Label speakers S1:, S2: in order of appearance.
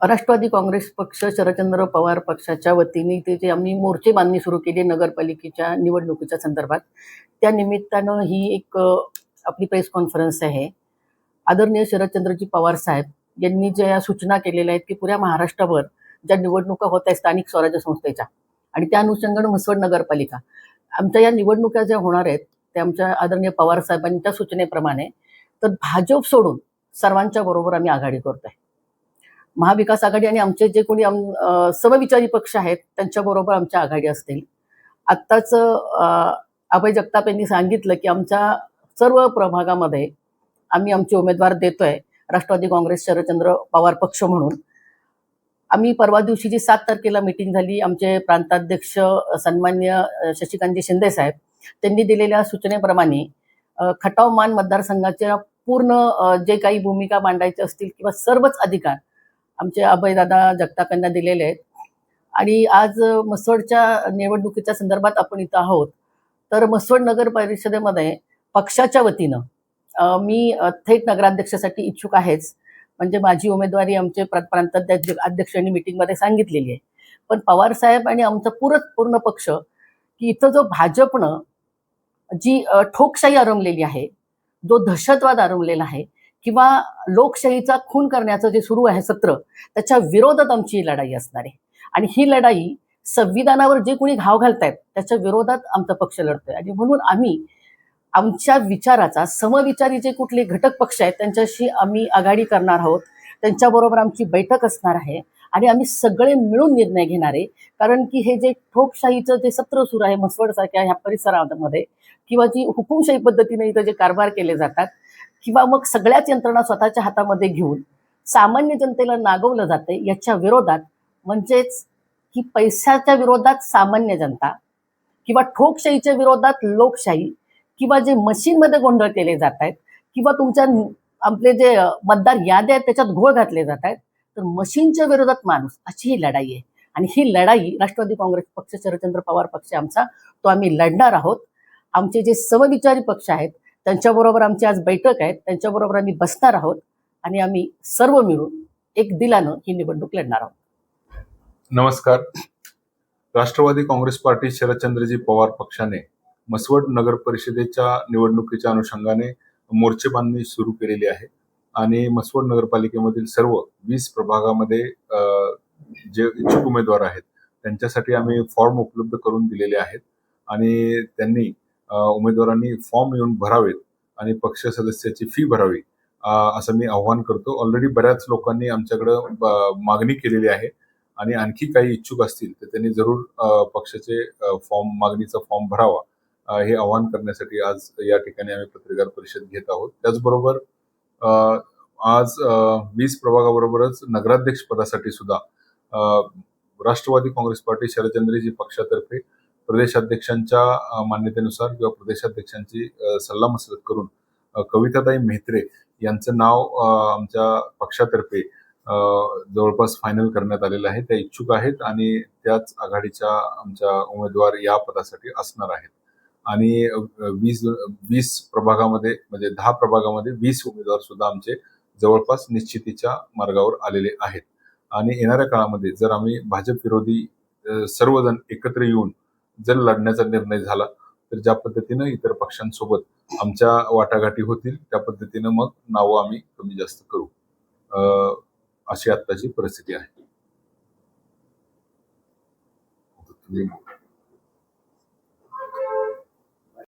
S1: राष्ट्रवादी काँग्रेस पक्ष शरदचंद्र पवार पक्षाच्या वतीने ते जे आम्ही मोर्चे बांधणी सुरू केली नगरपालिकेच्या निवडणुकीच्या संदर्भात त्या निमित्तानं ही एक आपली प्रेस कॉन्फरन्स आहे. आदरणीय शरदचंद्रजी पवार साहेब यांनी ज्या सूचना केलेल्या आहेत की पुऱ्या महाराष्ट्राभर ज्या निवडणुका होत आहेत स्थानिक स्वराज्य संस्थेच्या आणि त्या अनुषंगानं म्हसवड नगरपालिका आमच्या या निवडणुका ज्या होणार आहेत त्या आमच्या आदरणीय पवार साहेबांच्या सूचनेप्रमाणे तर भाजप सोडून सर्वांच्या बरोबर आम्ही आघाडी करतोय. महाविकास आघाडी आणि आमचे जे कोणी समविचारी पक्ष आहेत त्यांच्याबरोबर आमच्या आघाडी असतील. आत्ताच अभय जगताप यांनी सांगितलं की आमच्या सर्व प्रभागामध्ये आम्ही आमचे उमेदवार देतोय राष्ट्रवादी काँग्रेस शरदचंद्र पवार पक्ष म्हणून. आम्ही परवा दिवशी जी सात तारखेला मिटिंग झाली आमचे प्रांताध्यक्ष सन्मान्य अ, शशिकांतजी शिंदे साहेब त्यांनी दिलेल्या सूचनेप्रमाणे खटाव मान मतदारसंघाच्या पूर्ण जे काही भूमिका मांडायच्या असतील किंवा सर्वच अधिकार आमचे अभयदादा जगताकांना दिलेले आहेत. आणि आज मसवडच्या निवडणुकीच्या संदर्भात आपण इथं आहोत. तर म्हसवड नगर परिषदेमध्ये पक्षाच्या वतीनं मी थेट नगराध्यक्षासाठी इच्छुक आहेच. म्हणजे माझी उमेदवारी आमचे प्रांत प्रांताध्यक्ष अध्यक्षांनी मिटिंगमध्ये सांगितलेली आहे. पण पवार साहेब आणि आमचा पूर्ण पूर्ण पक्ष की इथं जो भाजपनं जी ठोकशाही आरंभलेली आहे जो दहशतवाद आरंभलेला आहे किंवा लोकशाहीचा खून करण्याचं जे सुरू आहे सत्र त्याच्या विरोधात आमची लढाई असणार आहे. आणि ही लढाई संविधानावर जे कोणी घाव घालतायत त्याच्या विरोधात आमचा पक्ष लढतोय. आणि म्हणून आम्ही आमच्या विचाराचा समविचारी जे कुठले घटक पक्ष आहेत त्यांच्याशी आम्ही आघाडी करणार आहोत. त्यांच्याबरोबर आमची बैठक असणार आहे. आणि आम्ही सगळे मिळून निर्णय घेणार आहे. कारण की हे जे ठोकशाहीचं जे सत्र सुरू आहे म्हसवडसारख्या ह्या परिसरामध्ये किंवा जी हुकुमशाही पद्धतीने इथं जे कारभार केले जातात किंवा मग सगळ्याच यंत्रणा स्वतःच्या हातामध्ये घेऊन सामान्य जनतेला नागवलं जाते याच्या विरोधात म्हणजेच की पैशाच्या विरोधात सामान्य जनता किंवा ठोकशाहीच्या विरोधात लोकशाही किंवा जे मशीनमध्ये गोंधळ केले जात आहेत किंवा तुमच्या आपले जे मतदार याद्या आहेत त्याच्यात घोळ घातले जात आहेत तर मशीनच्या विरोधात माणूस अशी ही लढाई आहे. आणि ही लढाई राष्ट्रवादी काँग्रेस पक्ष शरदचंद्र पवार पक्ष आमचा तो आम्ही लढणार आहोत. आमचे जे समविचारी पक्ष आहेत त्यांच्याबरोबर आमची आज बैठक आहे. त्यांच्याबरोबर आम्ही बसणार आहोत आणि आम्ही सर्व मिळून एक दिलानं ही निवडणूक लढणार आहोत.
S2: नमस्कार. राष्ट्रवादी काँग्रेस पार्टी शरदचंद्रजी पवार पक्षाने मसवड नगर परिषदेच्या निवडणुकीच्या अनुषंगाने मोर्चे बांधणी सुरू केलेली आहे आणि मसवड नगरपालिकेमधील सर्व वीस प्रभागामध्ये जे इच्छुक उमेदवार आहेत त्यांच्यासाठी आम्ही फॉर्म उपलब्ध करून दिलेले आहेत. आणि त्यांनी उमेदवारांनी फॉर्म येऊन भरावेत आणि पक्ष सदस्याची फी भरावी असं मी आव्हान करतो. ऑलरेडी बऱ्याच लोकांनी आमच्याकडं मागणी केलेली आहे आणि आणखी काही इच्छुक असतील तर त्यांनी जरूर पक्षाचे फॉर्म मागणीचा फॉर्म भरावा. हे आवाहन करण्यासाठी आज या ठिकाणी आम्ही पत्रकार परिषद घेत आहोत. त्याचबरोबर आज वीस प्रभागाबरोबरच नगराध्यक्ष पदासाठी सुद्धा राष्ट्रवादी काँग्रेस पार्टी शरदचंद्रजी पक्षातर्फे प्रदेशाध्यक्षांच्या मान्यतेनुसार किंवा प्रदेशाध्यक्षांची सल्लामसलत करून कविताताई मेहत्रे यांचं नाव आमच्या पक्षातर्फे जवळपास फायनल करण्यात आलेलं आहे. त्या इच्छुक आहेत आणि त्याच आघाडीच्या आमच्या उमेदवार या पदासाठी असणार आहेत. आणि वीस वीस प्रभागामध्ये म्हणजे दहा प्रभागामध्ये वीस उमेदवार सुद्धा आमचे जवळपास निश्चितीच्या मार्गावर आलेले आहेत. आणि येणाऱ्या काळामध्ये जर आम्ही भाजप विरोधी सर्वजण एकत्र येऊन जर लढण्याचा निर्णय झाला तर ज्या पद्धतीनं इतर पक्षांसोबत आमच्या वाटाघाटी होतील त्या पद्धतीनं मग नावं आम्ही कमी जास्त करू. अशी आत्ताची परिस्थिती आहे.